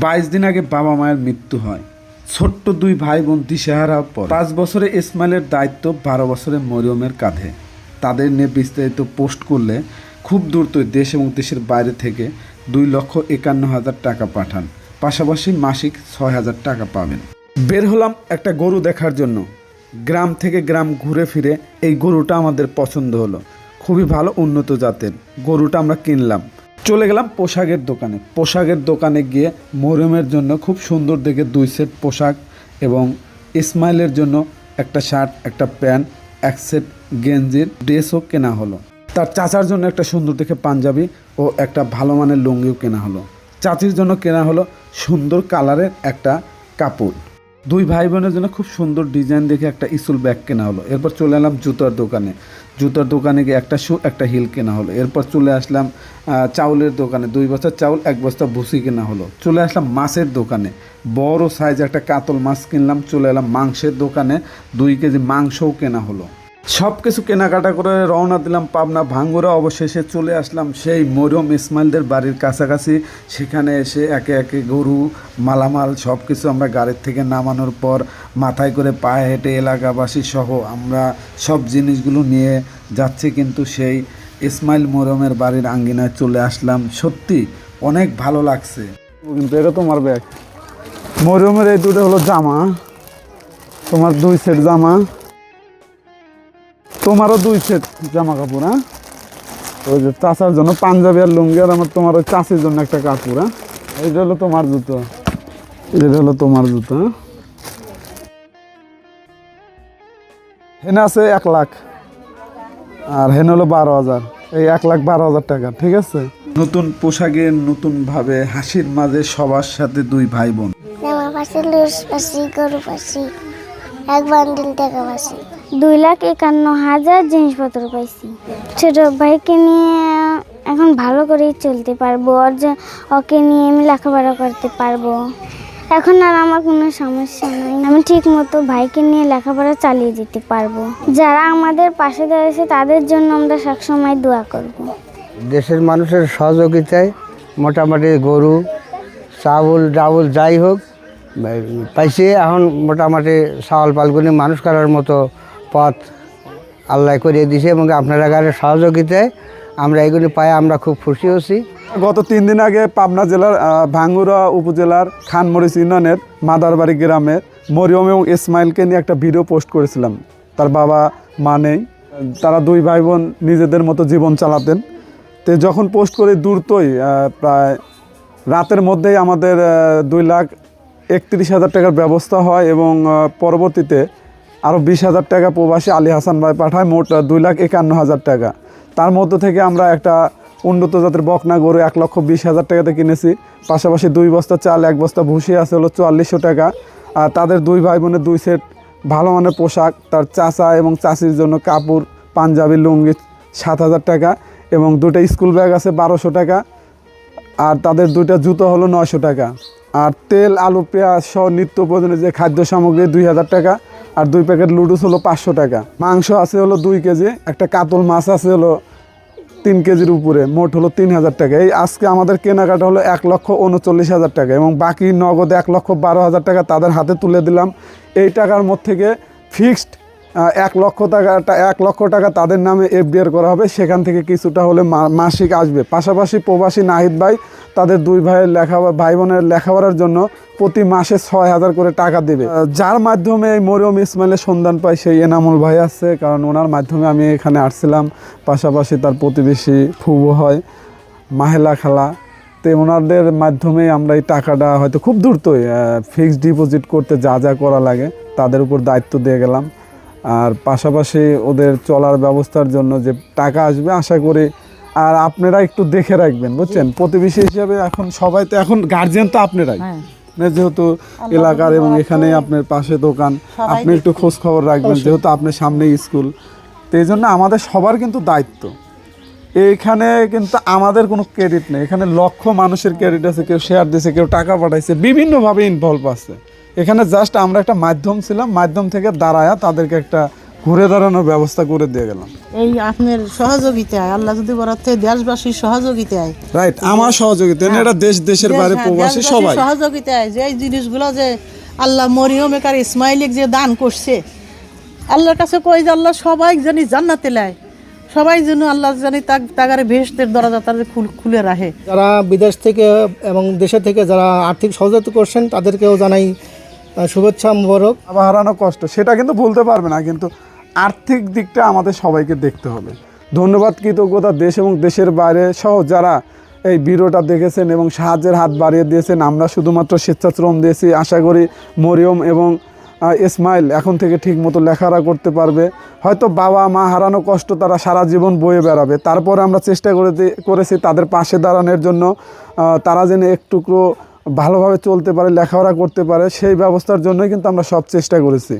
বাইশ দিন আগে বাবা মায়ের মৃত্যু হয়। ছোট্ট দুই ভাই বোন দিশেহারা পর। পাঁচ বছরে ইসমাইলের দায়িত্ব, বারো বছরে মরিয়মের কাঁধে। তাদের নিয়ে বিস্তারিত পোস্ট করলে খুব দ্রুতই দেশ এবং দেশের বাইরে থেকে দুই লক্ষ একান্ন হাজার টাকা পাঠান। পাশাপাশি মাসিক ছয় হাজার টাকা পাবেন। বের হলাম একটা গরু দেখার জন্য। গ্রাম থেকে গ্রাম ঘুরে ফিরে এই গরুটা আমাদের পছন্দ হলো। খুবই ভালো উন্নত জাতের। গরুটা আমরা কিনলাম। চলে গেলাম পোশাকের দোকানে। পোশাকের দোকানে গিয়ে মরিয়মের জন্য খুব সুন্দর দেখে দুই সেট পোশাক এবং ইসমাইলের জন্য একটা শার্ট, একটা প্যান্ট, এক সেট গেঞ্জির ড্রেসও কেনা হলো। তার চাচার জন্য একটা সুন্দর দেখে পাঞ্জাবি ও একটা ভালো মানের লুঙ্গিও কেনা হলো। চাচির জন্য কেনা হলো সুন্দর কালারের একটা কাপড়। দুই ভাই বোনের জন্য খুব সুন্দর ডিজাইন দেখে একটা ইসুল ব্যাগ কেনা হলো। এরপর চলে এলাম জুতার দোকানে। জুতার দোকানে গিয়ে একটা শু, একটা হিল কেনা হলো। এরপর চলে আসলাম চাউলের দোকানে। দুই বস্তা চাউল, এক বস্তা ভুসি কেনা হলো। চলে আসলাম মাছের দোকানে। বড় সাইজ একটা কাতল মাছ কিনলাম। চলে এলাম মাংসের দোকানে। দুই কেজি মাংসও কেনা হলো। সব কিছু কেনাকাটা করে রওনা দিলাম পাবনা ভাঙ্গুরা। অবশেষে চলে আসলাম সেই মরিয়ম ইসমাইলদের বাড়ির কাছাকাছি। সেখানে এসে একে একে গরু, মালামাল সব কিছু আমরা গাড়ির থেকে নামানোর পর মাথায় করে পায়ে হেঁটে এলাকাবাসী সহ আমরা সব জিনিসগুলো নিয়ে যাচ্ছি। কিন্তু সেই ইসমাইল মরিয়মের বাড়ির আঙ্গিনায় চলে আসলাম। সত্যি অনেক ভালো লাগছে। কিন্তু এটা তোমার ব্যাগ মরিয়মের এই দুটো হলো জামা। তোমার দুই সেট জামা। তোমারও দুই সেট জামা কাপড় হ্যাঁ? ওই যে চাচার জন্য পাঞ্জাবি আর লুঙ্গি আর আমার তোমার ওই চাষির জন্য একটা কাপড় হ্যাঁ? এইটা হলো তোমার জুতো। এটা হলো তোমার জুতো হ্যাঁ? হেনে আছে এক লাখ। আর হেনে হলো বারো হাজার। এই এক লাখ বারো হাজার টাকা, ঠিক আছে? নতুন পোশাকে নতুন ভাবে হাসির মাঝে সবার সাথে দুই ভাই বোন। পাশি গরু এক বান্ডিল টাকা পাশি দুই লাখ একান্ন হাজার জিনিসপত্র পাইছি। ছোট ভাইকে নিয়ে এখন ভালো করেই চলতে পারব। ওর যে ওকে নিয়ে আমি লেখাপড়া করতে পারব। এখন আর আমার কোনো সমস্যা নাই। আমি ঠিক মতো ভাইকে নিয়ে লেখাপড়া চালিয়ে যেতে পারব। যারা আমাদের পাশে দাঁড়িয়েছে তাদের জন্য আমরা সবসময় দোয়া করব। দেশের মানুষের সহযোগিতায় মোটামুটি গরু চাউল ডাউল যাই হোক পাইছি। এখন মোটামুটি চাউল পালগুনি মানুষ করার মতো পথ আল্লাহ করিয়ে দিছে এবং আপনারা গাড়ির সহযোগিতায় আমরা এগুলি পাই, আমরা খুব খুশি হচ্ছি গত তিন দিন আগে পাবনা জেলার ভাঙ্গুরা উপজেলার খানমরিচ ইউনিয়নের মাদারবাড়ি গ্রামের মরিয়ম এবং ইসমাইলকে নিয়ে একটা ভিডিও পোস্ট করেছিলাম। তার বাবা, মা নেই। তারা দুই ভাই বোন নিজেদের মতো জীবন চালাতেন। তো যখন পোস্ট করে দ্রুতই প্রায় রাতের মধ্যেই আমাদের দুই লাখ একত্রিশ হাজার টাকার ব্যবস্থা হয় এবং পরবর্তীতে আরও বিশ হাজার টাকা প্রবাসী আলী হাসান ভাই পাঠায়, মোট দুই লাখ একান্ন হাজার টাকা। তার মধ্য থেকে আমরা একটা উন্নত জাতের বকনা গরু এক লক্ষ বিশ হাজার টাকাতে কিনেছি। পাশাপাশি দুই বস্তা চাল, এক বস্তা ভুসি আছে, হলো চুয়াল্লিশশো টাকা। আর তাদের দুই ভাই বোনের দুই সেট ভালো মানের পোশাক, তার চাচা এবং চাচির জন্য কাপড়, পাঞ্জাবি, লুঙ্গি সাত হাজার টাকা এবং দুটো স্কুল ব্যাগ আছে বারোশো টাকা। আর তাদের দুইটা জুতো হলো নয়শো টাকা। আর তেল, আলু, পেঁয়াজ সহ নিত্য প্রয়োজনীয় যে খাদ্য সামগ্রী দুই হাজার টাকা, আর দুই প্যাকেট লুডুস হলো পাঁচশো টাকা। মাংস আছে হলো দুই কেজি, একটা কাতল মাছ আছে হলো তিন কেজির উপরে, মোট হলো তিন হাজার টাকা। এই আজকে আমাদের কেনাকাটা হলো এক লক্ষ উনচল্লিশ হাজার টাকা এবং বাকি নগদ এক লক্ষ বারো হাজার টাকা তাদের হাতে তুলে দিলাম। এই টাকার মধ্যে থেকে ফিক্সড এক লক্ষ টাকা এক লক্ষ টাকা তাদের নামে এফডিআর করা হবে। সেখান থেকে কিছুটা হলে মাসিক আসবে। পাশাপাশি প্রবাসী নাহিদ ভাই তাদের দুই ভাইয়ের লেখা ভাই বোনের লেখাপড়ার জন্য প্রতি মাসে ছয় হাজার করে টাকা দেবে। যার মাধ্যমে এই মরিয়ম ইসমাইলের সন্ধান পাই সেই এনামুল ভাই আছে। কারণ ওনার মাধ্যমে আমি এখানে আসছিলাম। পাশাপাশি তার প্রতিবেশী ফুবু হয়, মাহেলা খালা। তো ওনাদের মাধ্যমে আমরা এই টাকাটা হয়তো খুব দ্রুতই ফিক্সড ডিপোজিট করতে যা যা করা লাগে তাদের উপর দায়িত্ব দিয়ে গেলাম। আর পাশাপাশি ওদের চলার ব্যবস্থার জন্য যে টাকা আসবে আশা করি আর আপনারা একটু দেখে রাখবেন বুঝছেন? প্রতিবেশী হিসাবে এখন সবাই তো এখন গার্জিয়ান তো আপনারাই। মানে যেহেতু এলাকার এবং এখানে আপনার পাশে দোকান আপনি একটু খোঁজ খবর রাখবেন যেহেতু আপনার সামনে স্কুল। তো এই জন্য আমাদের সবার কিন্তু দায়িত্ব। এইখানে কিন্তু আমাদের কোনো ক্রেডিট নেই। এখানে লক্ষ মানুষের ক্রেডিট আছে কেউ শেয়ার দিয়েছে কেউ টাকা পাঠাইছে বিভিন্নভাবে ইনভলভ আছে। এখানে জাস্ট আমরা একটা মাধ্যম ছিলাম মাধ্যম থেকে দাঁড়ায়া তাদেরকে একটা ঘুরে দাঁড়ানোর ব্যবস্থা করে দিয়ে গেলাম। এই আপনার সহযোগিতায় আল্লাহ যদি বরাতে দেশবাসীর সহযোগিতায়। রাইট আমার সহযোগিতা এটা দেশ দেশের বাইরে হ্যাঁ, প্রবাসী সবাই। সহযোগিতায় যে এই জিনিসগুলো যে আল্লাহ মরিয়ম একার ইসমাইলিক যে দান করছে আল্লাহর কাছে কই যে আল্লাহ সবাই জানি জান্নাতে লায় সবাই যেন আল্লাহ জানি তাক তাগারে ভেস্তের দরজা তাদের খুল- খুলে রাখে। যারা বিদেশ থেকে এবং দেশে থেকে যারা আর্থিক সহযোগিতা করছেন তাদেরকেও জানাই শুভেচ্ছা মোবারক। বাবা হারানো কষ্ট, সেটা কিন্তু ভুলতে পারবে না, কিন্তু আর্থিক দিকটা আমাদের সবাইকে দেখতে হবে। ধন্যবাদ, কৃতজ্ঞতা, দেশ এবং দেশের বাইরে সহ যারা এই ভিডিওটা দেখেছেন এবং সাহায্যের হাত বাড়িয়ে দিয়েছেন, আমরা শুধুমাত্র স্বেচ্ছাশ্রম দিয়েছি। আশা করি মরিয়ম এবং ইসমাইল এখন থেকে ঠিক মতো লেখাপড়া করতে পারবে। হয়তো বাবা, মা হারানো কষ্ট তারা সারা জীবন বয়ে বেড়াবে। তারপরে আমরা চেষ্টা করে করেছি তাদের পাশে দাঁড়ানোর জন্য তারা যেন একটুকরো ভালোভাবে চলতে পারে লেখাপড়া করতে পারে সেই ব্যবস্থার জন্যই কিন্তু আমরা সব চেষ্টা করেছি।